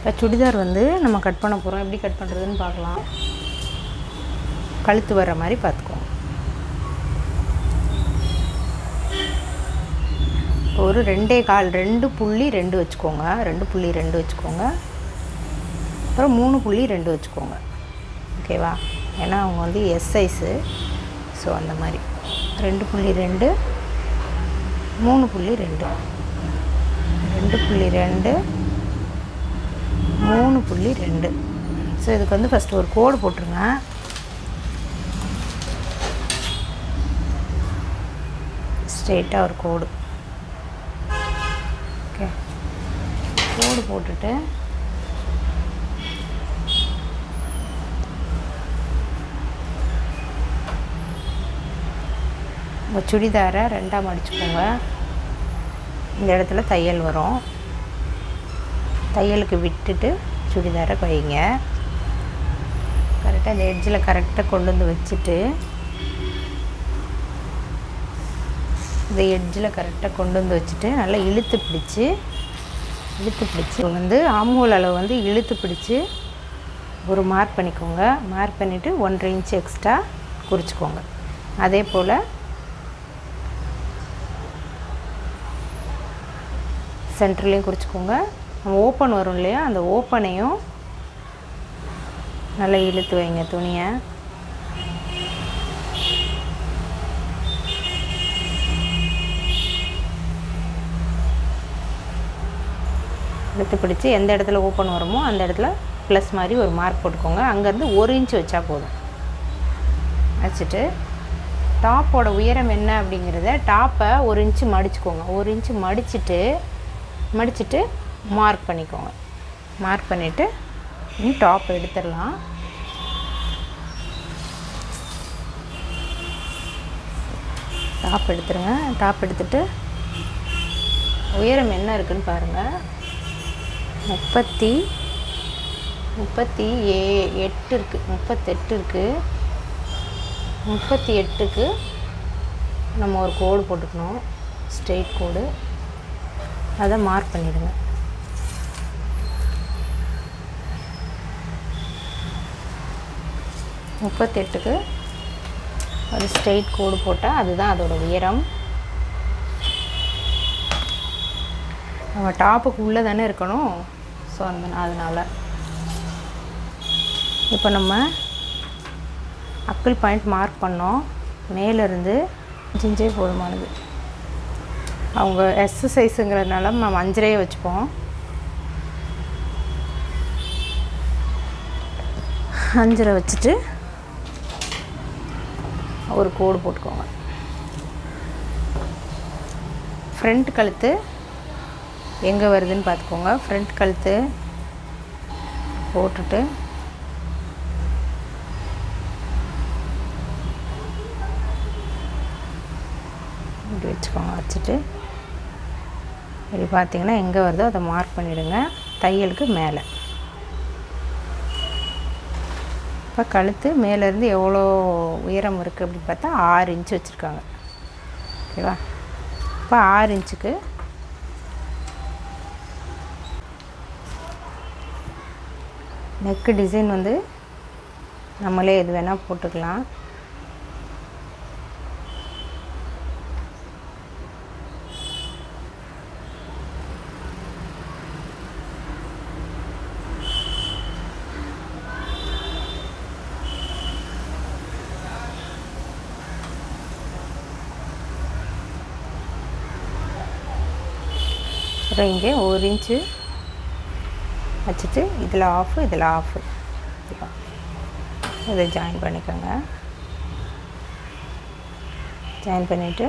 இப்போ சுடிதார் வந்து நம்ம கட் பண்ண போகிறோம். எப்படி கட் பண்ணுறதுன்னு பார்க்கலாம். கழுத்து வர்ற மாதிரி பார்த்துக்குவோம். ஒரு ரெண்டே கால் ரெண்டு புள்ளி ரெண்டு வச்சுக்கோங்க. ரெண்டு புள்ளி ரெண்டு வச்சுக்கோங்க. அப்புறம் மூணு புள்ளி ரெண்டு வச்சுக்கோங்க. ஓகேவா ஏன்னா அவங்க வந்து எஸ் சைஸு ஸோ அந்த மாதிரி. ரெண்டு புள்ளி ரெண்டு மூணு புள்ளி ரெண்டு. ரெண்டு புள்ளி ரெண்டு மூணு புள்ளி ரெண்டு. ஸோ இதுக்கு வந்து ஃபஸ்ட்டு ஒரு கோடு போட்டுருங்க. ஸ்ட்ரெயிட்டாக ஒரு கோடு. ஓகே கோடு போட்டுட்டு உங்கள் சுடிதாரை ரெண்டாக மடிச்சுக்கோங்க இந்த இடத்துல தையல் வரும். தையலுக்கு விட்டுட்டு சுடிதாரை வைங்க கரெக்டாக இந்த எட்ஜில் கரெக்டாக கொண்டு வந்து வச்சுட்டு இந்த எட்ஜில் கரெக்டாக கொண்டு வந்து வச்சுட்டு நல்லா இழுத்து பிடிச்சி இழுத்து பிடிச்சி வந்து ஆம்ஹோல் அளவு வந்து இழுத்து பிடிச்சி ஒரு மார்க் பண்ணிக்கோங்க. மார்க் பண்ணிவிட்டு ஒன்றரை இன்ச் எக்ஸ்ட்ரா குறிச்சிக்கோங்க. அதே போல் சென்டர்லேயும் குறிச்சிக்கோங்க. ஓப்பன் வரும் இல்லையா? அந்த ஓப்பனையும் நல்லா இழுத்து வைங்க துணியை. இழுத்து பிடிச்சி எந்த இடத்துல ஓப்பன் வருமோ அந்த இடத்துல ப்ளஸ் மாதிரி ஒரு மார்க் போட்டுக்கோங்க. அங்கேருந்து ஒரு இன்ச் வச்சா போதும். வச்சுட்டு டாப்போட உயரம் என்ன அப்படிங்கிறத டாப்பை ஒரு இன்ச்சு மடிச்சுக்கோங்க. ஒரு இன்ச்சு மடிச்சுட்டு மடிச்சுட்டு மார்க் பண்ணிக்கோங்க. மார்க் பண்ணிவிட்டு இனி டாப் எடுத்துடலாம். டாப் எடுத்துருங்க. டாப் எடுத்துட்டு உயரம் என்ன இருக்குன்னு பாருங்கள் முப்பத்தி முப்பத்தி ஏ எட்டு இருக்குது முப்பத்தெட்டு இருக்குது முப்பத்தி எட்டுக்கு நம்ம ஒரு கோடு போட்டுக்கணும். ஸ்ட்ரெயிட் கோடு அதை மார்க் பண்ணிவிடுங்க முப்பத்தெட்டுக்கு ஒரு ஸ்ட்ரெயிட் கோடு போட்டால் அதுதான் அதோட உயரம். நம்ம டாப்புக்கு உள்ளே தானே இருக்கணும்? ஸோ அந்த அதனால். இப்போ நம்ம அக்கிள் பாயிண்ட் மார்க் பண்ணோம். மேலேருந்து ஜிஞ்சே போதுமானது. அவங்க எக்ஸசைஸுங்கிறதுனால நம்ம அஞ்சரையே வச்சுப்போம். அஞ்சரை வச்சுட்டு ஒரு கோடு போட்டுக்கோங்க. ஃப்ரண்ட் கழுத்து எங்கே வருதுன்னு பார்த்துக்கோங்க. ஃப்ரண்ட் கழுத்து போட்டுட்டு இப்படி வச்சுக்கோங்க வச்சுட்டு. இப்படி பார்த்தீங்கன்னா எங்கே வருதோ அதை மார்க் பண்ணிவிடுங்க தையலுக்கு மேலே. இப்போ கழுத்து மேலேருந்து எவ்வளோ உயரம் இருக்குது அப்படின்னு பார்த்தா ஆறு இன்ச்சு வச்சுருக்காங்க. ஓகேவா? இப்போ ஆறு இன்ச்சுக்கு நெக்கு டிசைன் வந்து நம்மளே எது வேணால் போட்டுக்கலாம். அப்புறம் இங்கே ஒரு இன்ச்சு வச்சுட்டு இதில் ஆஃபு இதில் ஆஃபு இதை ஜாயின் பண்ணிக்கோங்க. ஜாயின் பண்ணிவிட்டு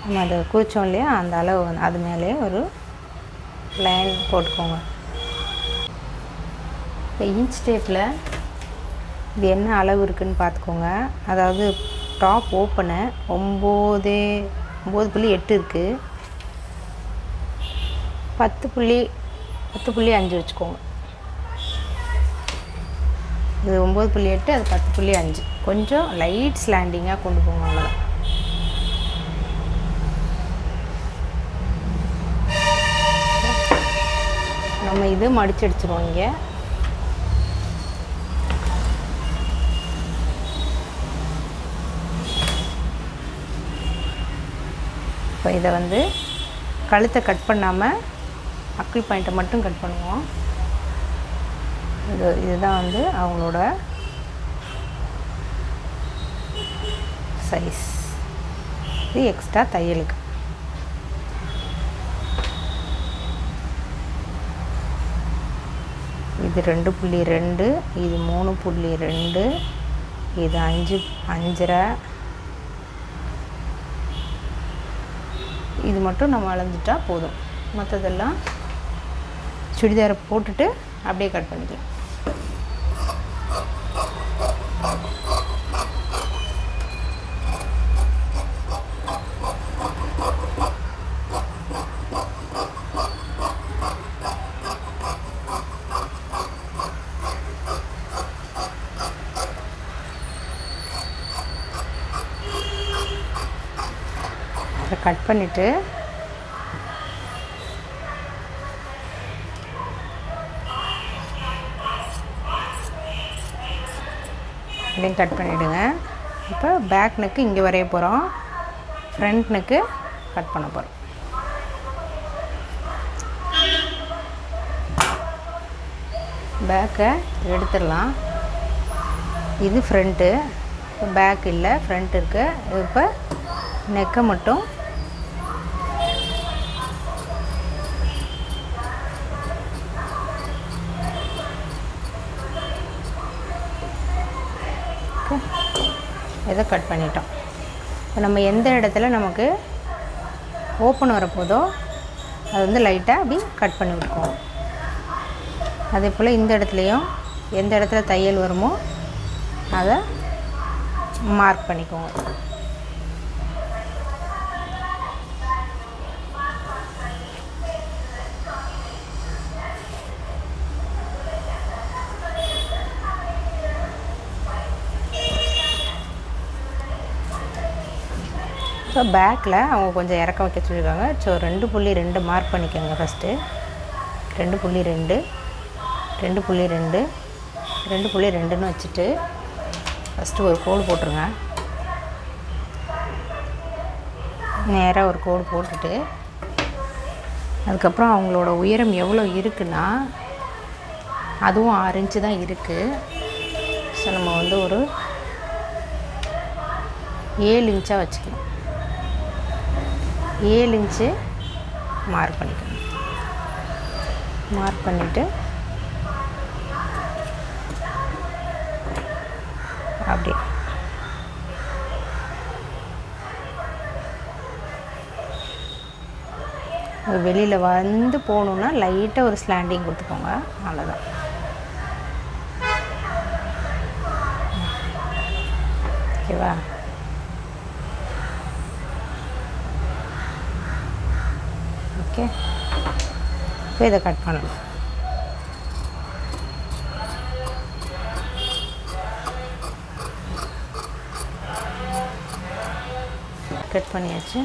நம்ம அதை குறித்தோம் இல்லையா? அந்த அளவு அது மேலேயே ஒரு லைன் போட்டுக்கோங்க. இப்போ இன்ச் டேப்பில் இது என்ன அளவு இருக்குதுன்னு பார்த்துக்கோங்க. அதாவது டாப் ஓப்பனு ஒம்பது ஒம்பது புள்ளி எட்டு இருக்குது பத்து புள்ளி பத்து புள்ளி அஞ்சு வச்சுக்கோங்க. இது ஒம்பது புள்ளி எட்டு அது பத்து புள்ளி அஞ்சு. கொஞ்சம் லைட் ஸ்லாண்டிங்காக கொண்டு போங்க அவ்வளோதான் நம்ம இது மடிச்சு அடிச்சிருவோம் இங்கே. இப்போ இதை வந்து கழுத்தை கட் பண்ணாமல் அக்கிள் பாயிண்ட்டை மட்டும் கட் பண்ணுவோம். இது இதுதான் வந்து அவங்களோட சைஸ் இது எக்ஸ்ட்ரா தையலுக்கு. இது ரெண்டு புள்ளி ரெண்டு இது மூணு புள்ளி ரெண்டு இது அஞ்சு அஞ்சரை இது மட்டும் நம்ம அளந்துட்டால் போதும். மற்றதெல்லாம் சுடிதாரை போட்டுட்டு அப்படியே கட் பண்ணிக்கலாம். கட் பண்ணிவிட்டு இதையும் கட் பண்ணிவிடுங்க இப்போ பேக் நெக்கு இங்கே வரைய போகிறோம் ஃப்ரண்ட் நெக்கு கட் பண்ண போகிறோம் பேக்கை எடுத்துடலாம். இது ஃப்ரண்ட்டு பேக் இல்லை ஃப்ரண்ட் இருக்குது இப்போ நெக்கை மட்டும் இதை கட் பண்ணிட்டோம். இப்போ நம்ம எந்த இடத்துல நமக்கு ஓப்பன் வரப்போதோ அது வந்து லைட்டாக அப்படி கட் பண்ணி விட்டுக்குவோம். அதே போல் இந்த இடத்துலையும் எந்த இடத்துல தையல் வருமோ அதை மார்க் பண்ணிக்குவோம். ஸோ பேக்கில் அவங்க கொஞ்சம் இறக்க வைக்க சொல்லியிருக்காங்க. ஸோ ரெண்டு புள்ளி ரெண்டு மார்க் பண்ணிக்கோங்க ஃபஸ்ட்டு ரெண்டு புள்ளி ரெண்டு ரெண்டு புள்ளி ரெண்டு ரெண்டு புள்ளி ரெண்டுன்னு வச்சுட்டு ஃபஸ்ட்டு ஒரு கோடு போட்டுருங்க. நேராக ஒரு கோடு போட்டுட்டு அதுக்கப்புறம் அவங்களோட உயரம் எவ்வளோ இருக்குன்னா அதுவும் ஆறு இன்ச்சு தான் இருக்குது ஸோ நம்ம வந்து ஒரு ஏழு இன்ச்சாக வச்சுக்கலாம் ஏழு இன்ச்சு மார்க் பண்ணிக்கணும் மார்க் பண்ணிவிட்டு அப்படி வெளியில் வந்து போகணுன்னா லைட்டாக ஒரு ஸ்லாண்டிங் கொடுத்துக்கோங்க. அவ்வளோதான் ஓகேவா ஓகே? இப்போ இதை கட் பண்ணணும். கட் பண்ணியாச்சு.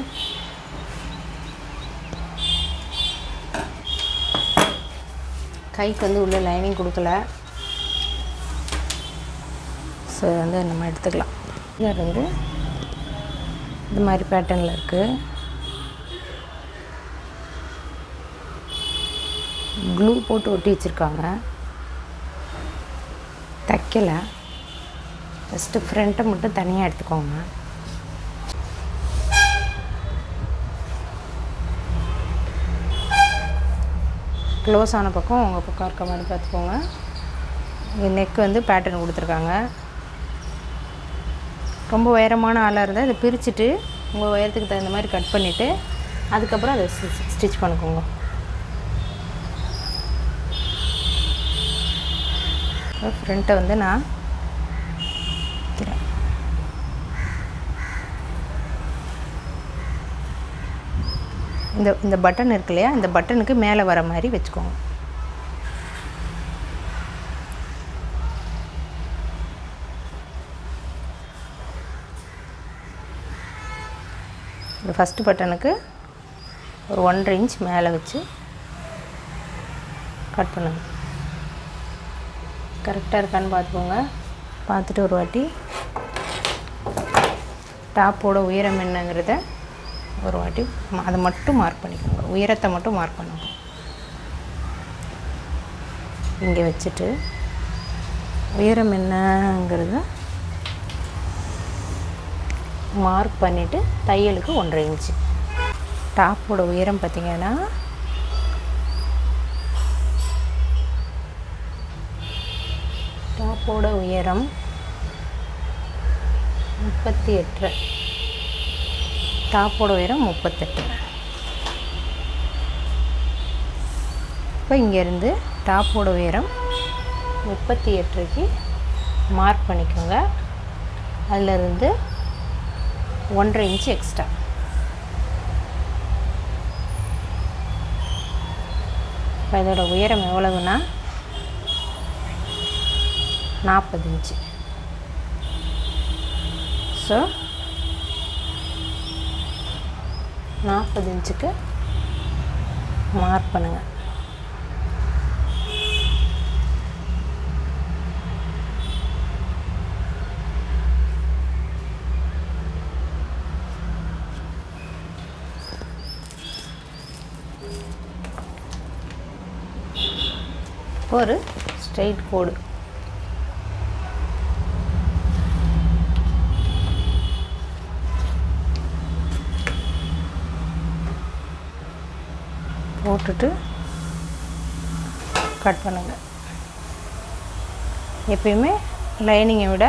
கைக்கு வந்து உள்ளே லைனிங் கொடுக்கல. ஸோ வந்து நம்ம எடுத்துக்கலாம். இது வந்து இது மாதிரி பேட்டர்னில் இருக்குது க்ளூ போட்டு ஒட்டி வச்சுருக்காங்க. தைக்கலை. ஃபஸ்ட்டு ஃப்ரண்ட்டை மட்டும் தனியாக எடுத்துக்கோங்க. க்ளோஸ் ஆன பக்கம் உங்கள் பக்கம் இருக்க மாதிரி பார்த்துக்கோங்க. நெக் வந்து பேட்டர்ன் கொடுத்துருக்காங்க. ரொம்ப உயரமான ஆளாக இருந்தால் இதை பிரிச்சுட்டு உங்கள் உயரத்துக்கு தகுந்த மாதிரி கட் பண்ணிவிட்டு அதுக்கப்புறம் அதை ஸ்டிச் பண்ணிக்கோங்க. ஃப்ரண்ட்டை வந்து நான் வைக்கிறேன். இந்த இந்த பட்டன் இருக்கு இல்லையா? இந்த பட்டனுக்கு மேலே வர மாதிரி வச்சுக்கோங்க. இந்த ஃபஸ்ட்டு பட்டனுக்கு ஒரு ஒன்றரை இன்ச் மேலே வச்சு கட் பண்ணுங்கள் கரெக்டாக இருக்கான்னு பார்த்துக்கோங்க. பார்த்துட்டு ஒரு வாட்டி. டாப்போட உயரம் என்னங்கிறத ஒரு வாட்டி அதை மட்டும் மார்க் பண்ணிக்கோங்க. உயரத்தை மட்டும் மார்க் பண்ணுங்க. இங்கே வச்சுட்டு உயரம் என்னங்கிறத மார்க் பண்ணிவிட்டு தையலுக்கு ஒன்றரை இன்ச்சு டாப்போட உயரம் பார்த்திங்கன்னா டாப்போட உயரம் முப்பத்தி எட்டு. டாப்போட உயரம் முப்பத்தெட்டு. இப்போ இங்கேருந்து டாப்போட உயரம் முப்பத்தி எட்டுக்கு மார்க் பண்ணிக்கோங்க. அதிலிருந்து ஒன்றரை இன்ச்சு எக்ஸ்ட்ரா இப்போ இதோட உயரம் எவ்வளவுன்னா நாற்பது இன்ச்சு. ஸோ நாற்பது இன்ச்சுக்கு மார்க் பண்ணுங்கள் ஒரு ஸ்ட்ரெயிட் கோடு போட்டுட்டு கட் பண்ணுங்கள் எப்பயுமே லைனிங்கை விட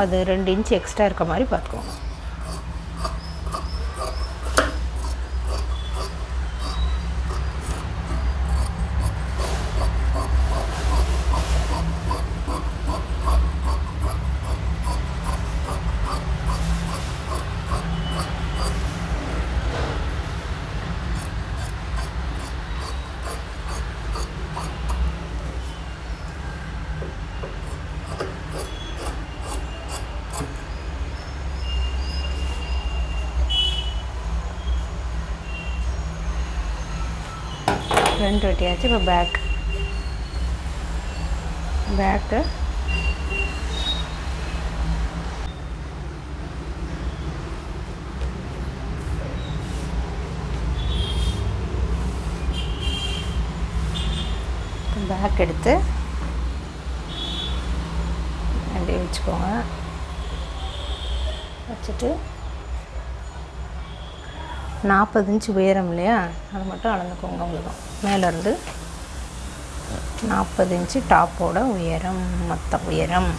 அது ரெண்டு இன்ச் எக்ஸ்ட்ரா இருக்க மாதிரி பார்த்துக்கோங்க. ஃப்ரண்ட் வெட்டியாச்சு இப்போ பேக் பேக்கு பேக் எடுத்து அப்படியே வச்சுக்கோங்க வச்சுட்டு நாற்பது இன்ச்சு உயரம் இல்லையா? அது மட்டும் அளந்துக்கோங்க அவ்வளோதான் மேலேருந்து நாற்பது இன்ச்சு டாப்போட உயரம் மொத்த உயரம்.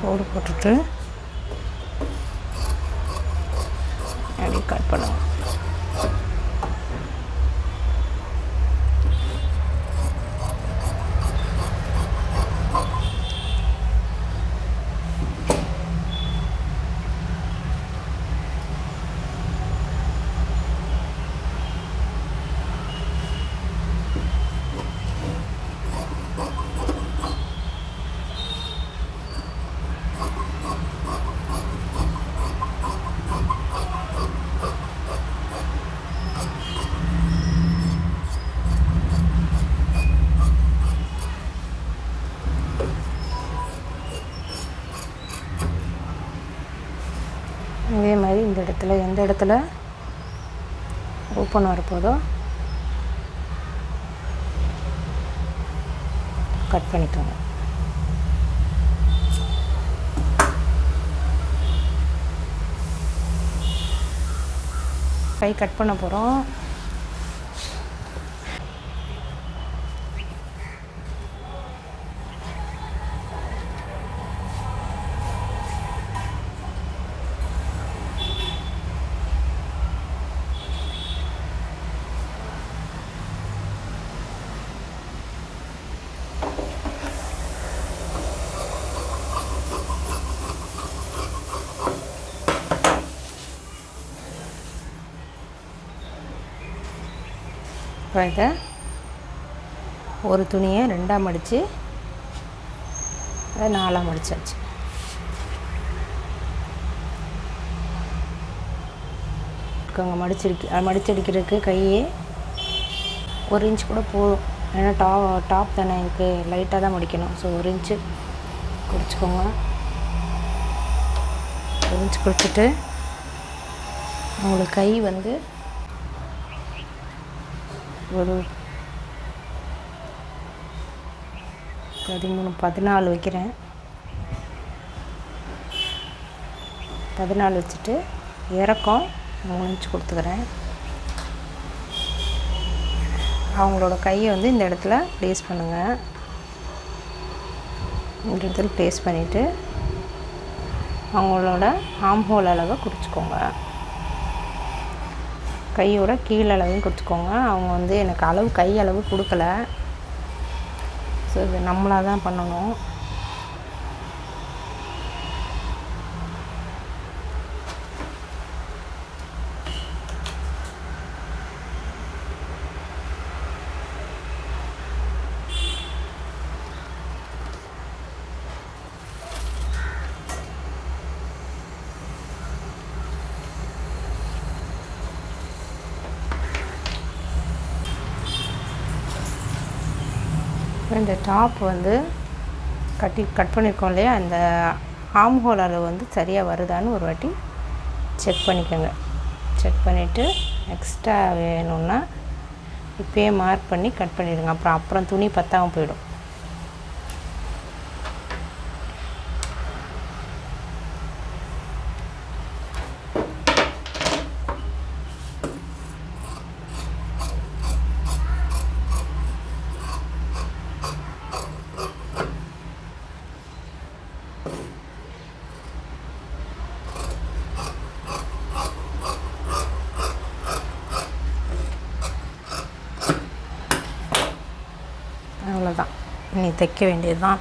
கோடு போட்டுட்டு அப்படி கட் பண்ணுங்க இதே மாதிரி இந்த இடத்துல எந்த இடத்துல ஓப்பன் வரப்போதோ கட் பண்ணிக்கோங்க கை கட் பண்ண போகிறோம் இப்போ இதை ஒரு துணியை ரெண்டாக மடித்து அதை நாலாக மடித்தாச்சு இருக்கவங்க மடிச்சிருக்கு மடிச்சடிக்கிறதுக்கு கையே ஒரு இன்ச் கூட போதும். ஏன்னா டா டாப் தானே எனக்கு லைட்டாக தான் முடிக்கணும். ஸோ ஒரு இன்ச்சு குடிச்சிக்கோங்க. ஒரு இன்ச்சு குறிச்சிட்டு உங்களுக்கு கை வந்து ஒரு பதிமூணு பதினாலு வைக்கிறேன். பதினாலு வச்சுட்டு இறக்கம் மூணு கொடுத்துக்கிறேன். அவங்களோட கையை வந்து இந்த இடத்துல ப்ளேஸ் பண்ணுங்கள் இந்த இடத்துல ப்ளேஸ் பண்ணிவிட்டு அவங்களோட ஆம் ஹோல் அளவை குறிச்சிக்கோங்க. கையோட கீழளவையும் கொடுத்துக்கோங்க. அவங்க வந்து எனக்கு அளவு கை அளவு கொடுக்கல. ஸோ இது நம்மளாக தான் பண்ணணும். இந்த டாப் வந்து கட்டி கட் பண்ணியிருக்கோம் இல்லையா? அந்த ஆம் ஹோல் அளவு வந்து சரியாக வருதான்னு ஒரு வாட்டி செக் பண்ணிக்கோங்க. செக் பண்ணிவிட்டு எக்ஸ்ட்ரா வேணும்னா இப்போயே மார்க் பண்ணி கட் பண்ணிவிடுங்க அப்புறம் அப்புறம் துணி பத்தாமல் போயிடும் அவ்வளோதான் நீ தைக்க வேண்டியது தான்